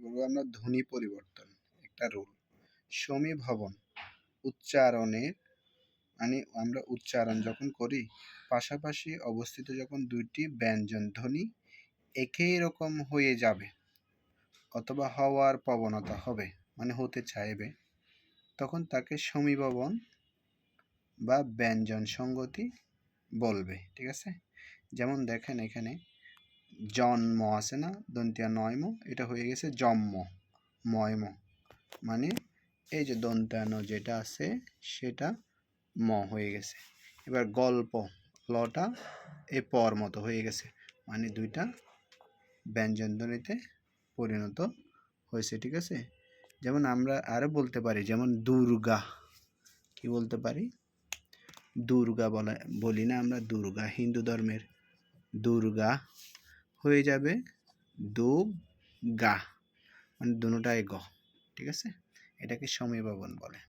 আমরা ধ্বনি পরিবর্তন, একটা রুল সমীভবন উচ্চারণের মানে আমরা উচ্চারণ যখন করি, পাশাপাশি অবস্থিত যখন দুইটি ব্যঞ্জন ধ্বনি, একই রকম হয়ে যাবে, অথবা হওয়ার প্রবণতা হবে মানে হতে চাইবে, তখন তাকে সমীভবন বা ব্যঞ্জন সঙ্গতি বলবে, ঠিক আছে? যেমন দেখেন এখানে জন্ম আছে না, দন্তিয়া নয়ম, এটা হয়ে গেছে জন্ম ময়ম। মানে এই যে দন্তানো যেটা আছে, সেটা ম হয়ে গেছে। এবার গল্প, লটা এ পর মতো হয়ে গেছে। মানে দুইটা ব্যঞ্জন ধ্বনিতে পরিণত হয়েছে, ঠিক আছে? যেমন আমরা আরও বলতে পারি, যেমন দুর্গা, কি বলতে পারি? দুর্গা বলা, বলি না আমরা দুর্গা, হিন্দু ধর্মের দুর্গা। হয়ে যাবে দো গা মানে দুটাই গ ঠিক আছে? এটাকে সমীভবন বলে।